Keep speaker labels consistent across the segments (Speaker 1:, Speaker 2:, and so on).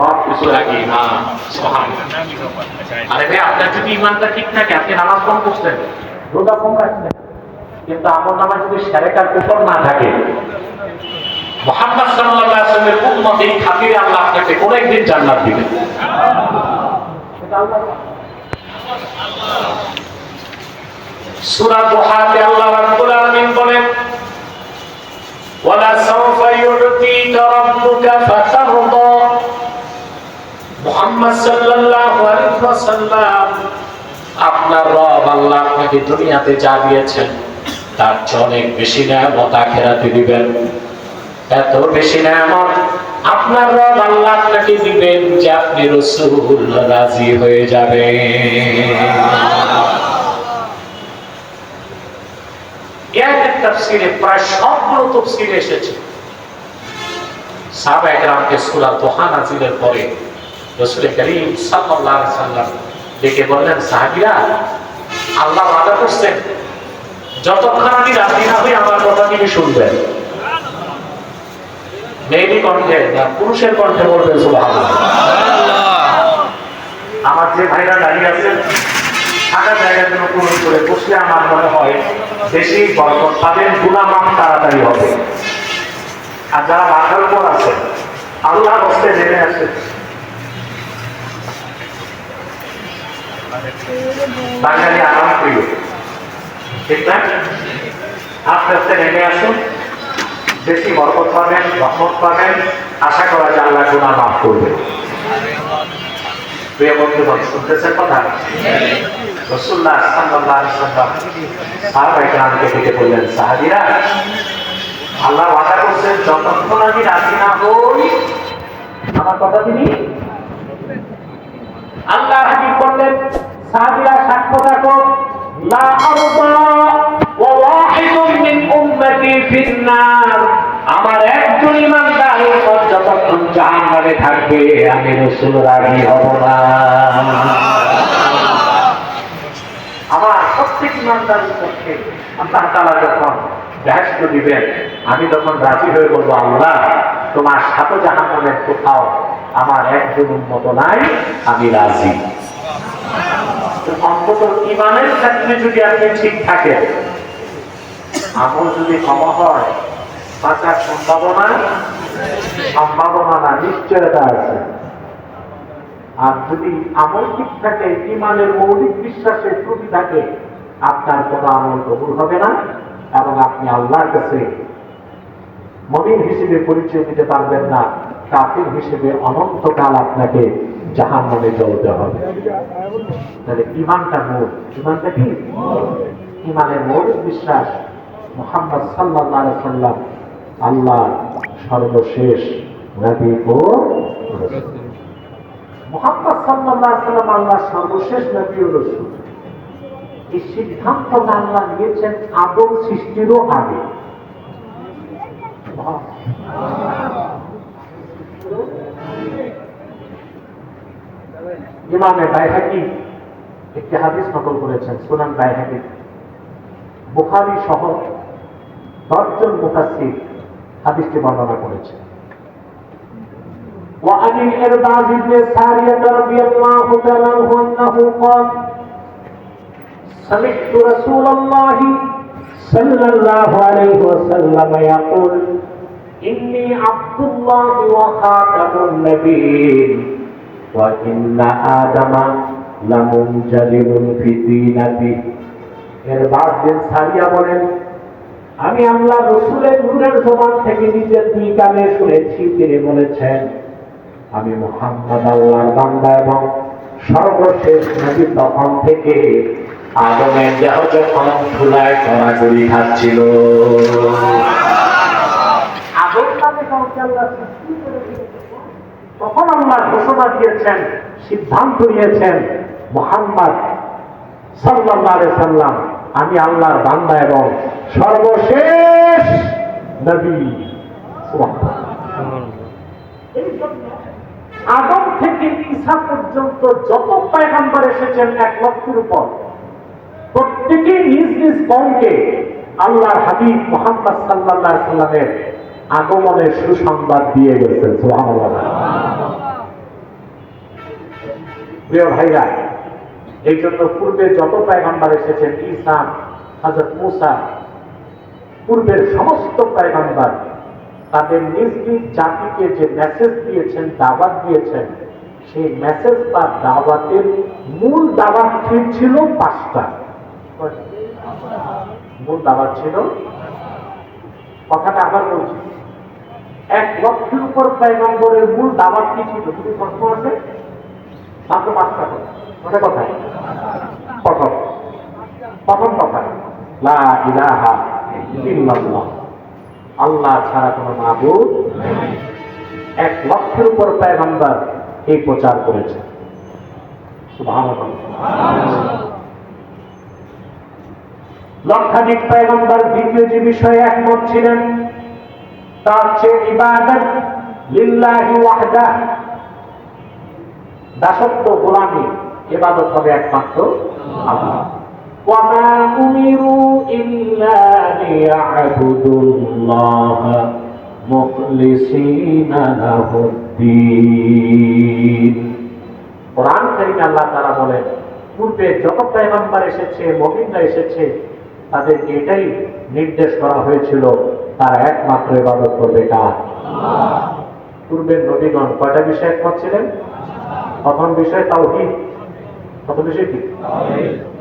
Speaker 1: সব কিছু লাগে না আরে ভাই আপনার যদি ইমানটা ঠিক থাকে আপনি নামাজ কম করছেন রোজা কম রাখছেন কিন্তু আমল নামা যদি সেরেকার উপর না থাকে মোহাম্মদ সাল্লাল্লাহু আলাইহি ওয়াসাল্লামের এই খাতিরে আল্লাহ আপনাকে কোন একদিন জান্নাত দিবেন। সূরা দুহাতে আল্লাহ রাব্বুল আলামিন বলেন ওয়ালা সাওফা ইউতিকা রাব্বুকা ফাতারদা মুহাম্মদ সাল্লাল্লাহু আলাইহি ওয়াসাল্লাম আপনার রব আল্লাহ আপনাকে দুনিয়াতে যা দিয়েছেন, তার চেয়ে অনেক বেশি নিয়ামত আখেরাতে দিবেন। এত বেশি নিয়ামত আপনার রব আল্লাহ আপনাকে দিবেন যে আপনি রসুল রাজি হয়ে যাবেন। এক তাফসিরে প্রায় সবগুলো তফসিরে এসেছে। সাহাবা একরামকে সূরা দোহা নাজিলের পরে রাসূল করিম সাল্লাল্লাহু সাল্লাম ডেকে বললেন সাহাবীরা আল্লাহ ওয়াদা করছেন যতক্ষণ আমি রাজি না হই আমার কথা তিনি শুনবেন। মেয়েলি কণ্ঠে না পুরুষের কণ্ঠে বলবেন আমার যে ভাইরা দাঁড়িয়ে আছেন থাকা জায়গার জন্য পূরণ করে বসলে আমার মনে হয় বেশি বরকত পাবেন গুণামাপ তাড়াতাড়ি হবে। আর যারা মাথার উপর আছে আল্লাহ হস্তে নেমে আসে বাঙালি আরাম প্রিয়। ঠিক না? আস্তে আস্তে নেমে আসুন। বেশি বরকত পাবেন, রহমত পাবেন। আশা করা যায় আল্লাহ গুণা মাফ করবে। প্রিয় বন্ধুগণ, শুনতেছেন কথা? রসুল্লাহ সাল্লাল্লাহু আলাইহি ওয়াসাল্লাম সাহাবায়ে ডেকে বললেন আল্লাহ ওয়াদা করছেন, যতক্ষণ আমি রাজি না হই, আমার কথা তিনি আল্লাহ সাহাবীরা সাক্ষ্য লা ওয়া ওয়াহিদুম মিন উম্মতি আমার একজন ইমানদার উম্মত যতক্ষণ জাহান্নামে থাকবে, আমি রাসূল রাজি হব না। আমার প্রত্যেক ইমানদার পক্ষে আল্লাহ তাআলা যখন ব্যস্ত দিবেন, আমি তখন রাজি হয়ে বলব, আল্লাহ, তোমার সাত জাহান্নামের কোথাও আমার একজন উন্মত নাই, আমি রাজি। অন্তত ইমানের ক্ষেত্রে যদি আপনি ঠিক আমল যদি হয় সম্ভাবনা সম্ভাবনা না, নিশ্চয়তা আছে। আর যদি আমল ঠিক থাকে, ইমানের মৌলিক বিশ্বাসের ত্রুটি থাকে, আপনার কোনো আমল কবুল হবে না এবং আপনি আল্লাহর কাছে মমিন হিসেবে পরিচয় দিতে পারবেন না, কাফির হিসেবে অনন্তকাল আপনাকে জাহান নামে চলতে হবে। তাহলে ইমানটা মূল ইমানটা কি? ইমানের মৌলিক বিশ্বাস। মোহাম্মদ সাল্লাহ সাল্লাম আল্লাহ সর্বশেষ নবী ও। মোহাম্মদ সাল্লাহ সাল্লাম আল্লাহ সর্বশেষ নবী ও রসুল। এই সিদ্ধান্ত আল্লাহ নিয়েছেন আদম সৃষ্টিরও আগে। ইমামে বাইহাকি একটি হাদিস নকল করেছেন সুনান বাইহাকি বুখারী সহ দশজন মুফাসসির হাদিসটি বর্ণনা করেছেন وعن الإرباز بن سارية رضي الله تعالى عنه أنه قال سمعت رسول الله صلى الله عليه وسلم يقول إني عبد الله وخاتم النبيين وإن آدم لمنجلب في دينته এরবাজ বিন সারিয়া বলেন আমি আল্লাহ রসুলের নূরের জবান থেকে নিজের দুই কানে শুনেছি তিনি বলেছেন আমি মোহাম্মদ আল্লাহর বান্দা এবং সর্বশেষ নবী তখন থেকে আদমের দেহ যখন ধুলায় কড়াকড়ি খাচ্ছিল আদম নামে কাউকে আল্লাহ সৃষ্টি করে দিয়েছেন। তখন আল্লাহ ঘোষণা দিয়েছেন, সিদ্ধান্ত নিয়েছেন, মোহাম্মদ আলাইহি সাল্লাম, আমি আল্লাহর বান্দা এবং সর্বশেষ নবী। আদম থেকে ঈসা পর্যন্ত যত পয়গাম্বর এসেছেন এক লক্ষের উপর প্রত্যেকে নিজ নিজ কমকে আল্লাহর হাবিব মোহাম্মদ আলাইহি সাল্লামের আগমনের সুসংবাদ দিয়ে গেছেন, সুবহানাল্লাহ। প্রিয় ভাইরা, এই জন্য পূর্বে যত পায়গাম্বার এসেছেন, ঈসা, হযরত মুসা, পূর্বের সমস্ত পায়গাম্বার, তাদের নিজ নিজ জাতিকে যে মেসেজ দিয়েছেন, দাওয়াত দিয়েছেন, সেই মেসেজ বা দাওয়াতের মূল দাওয়াত ছিল? পাঁচটা। মূল দাওয়াত ছিল? কথাটা আবার বলছি। এক লক্ষের উপর পায়গম্বরের মূল দাওয়াত কি ছিল? তুমি প্রশ্ন আছে? মাত্র পাঁচটা কথা। কথা প্রথম। প্রথম কথা আল্লাহ ছাড়া কোনো মাবুদ এক লক্ষের উপর পয়গম্বর এই প্রচার করেছে। লক্ষাধিক পয়গম্বর দ্বিতীয় যে বিষয়ে একমত ছিলেন। তার হচ্ছে ইবাদত লিল্লাহি দাসত্ব গোলামি ইবাদত হবে একমাত্র আল্লাহ وما أمروا إلا ليعبدوا الله مخلصين له الدين কোরআন কারিমে আল্লাহ তারা বলেন পূর্বে যত পয়গম্বর এসেছে মহিন্দা এসেছে তাদেরকে এটাই নির্দেশ করা হয়েছিল তারা একমাত্র ইবাদত করবে কার পূর্বের নবীগণ কয়টা বিষয় একমত ছিলেন প্রথম বিষয় তাও প্রথম বিষয় কি?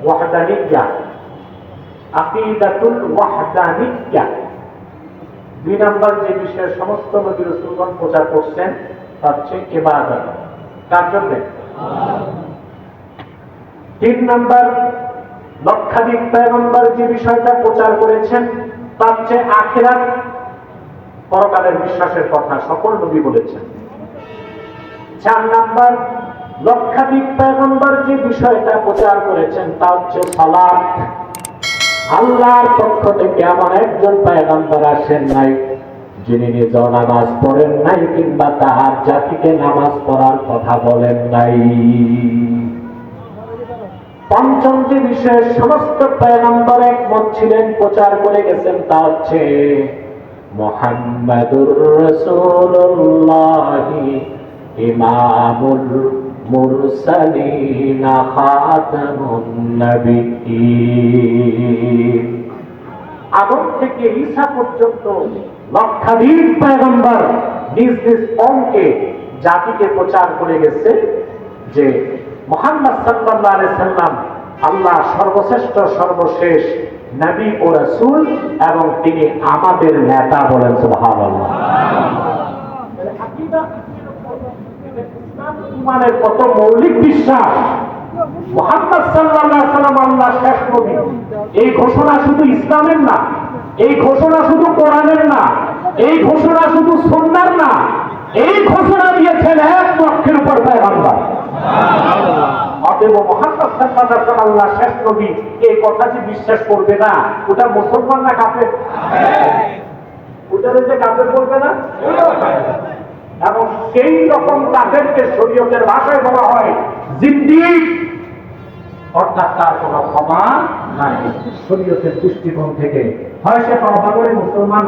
Speaker 1: ওয়াহদানিয়া। আকিদাতুল ওয়াহদানিয়া। দুই নাম্বার যে বিষয়ে সমস্ত নবী রসুলগণ প্রচার করছেন তা হচ্ছে ইবাদত। কার জন্য? তিন নাম্বার লক্ষাধিক পয়গম্বর যে বিষয়টা প্রচার করেছেন তা হচ্ছে আখিরাত পরকালের বিশ্বাসের কথা সকল নবী বলেছেন। চার নাম্বার, লক্ষাধিক পয়গম্বর যে বিষয়টা প্রচার করেছেন, তা হচ্ছে সালাত। আল্লাহর পক্ষ থেকে এমন একজন পয়গম্বর আসেন নাই, যিনি নিজেও নামাজ পড়েন নাই কিংবা তাহার জাতিকে নামাজ পড়ার কথা বলেন নাই। পঞ্চম যে বিষয়ে সমস্ত পয়গম্বর একমত ছিলেন, প্রচার করে গেছেন, তা হচ্ছে, মোহাম্মদুর রসুল্লাহি ইমামুল মুরসালিন খাতামুন নবিয়্যিন। আদম থেকে ঈসা পর্যন্ত লক্ষাধিক পয়গম্বর নিজ নিজ কমকে জাতিকে প্রচার করে গেছে যে মোহাম্মদ সাল্লাল্লাহু আলাইহি সাল্লাম আল্লাহ সর্বশ্রেষ্ঠ, সর্বশেষ নবী ও রাসূল এবং তিনি আমাদের নেতা বলেন সুবহানাল্লাহ। ইমানের কত মৌলিক বিশ্বাস? মোহাম্মদ সাল্লাল্লাহু সাল্লাম আল্লাহ শেষ নবী। এই ঘোষণা শুধু ইসলামের না এই ঘোষণা শুধু কোরআনের না এই ঘোষণা শুধু সুন্নার না এই ঘোষণা দিয়েছেন এক লক্ষের উপর পয়গম্বর। অতএব মোহাম্মদ আল্লাহ শেষ নবী এই কথা যে বিশ্বাস করবে না? ওটা মুসলমান না কাফের? ওটারে যে কাফের বলবে না? এবং সেই রকম তাদেরকে শরীয়তের ভাষায় বলা হয় জিন্দি অর্থাৎ তার কোনো ক্ষমা নাই। শরীয়তের দৃষ্টিকোণ থেকে হয় সে ক্ষমা করে মুসলমান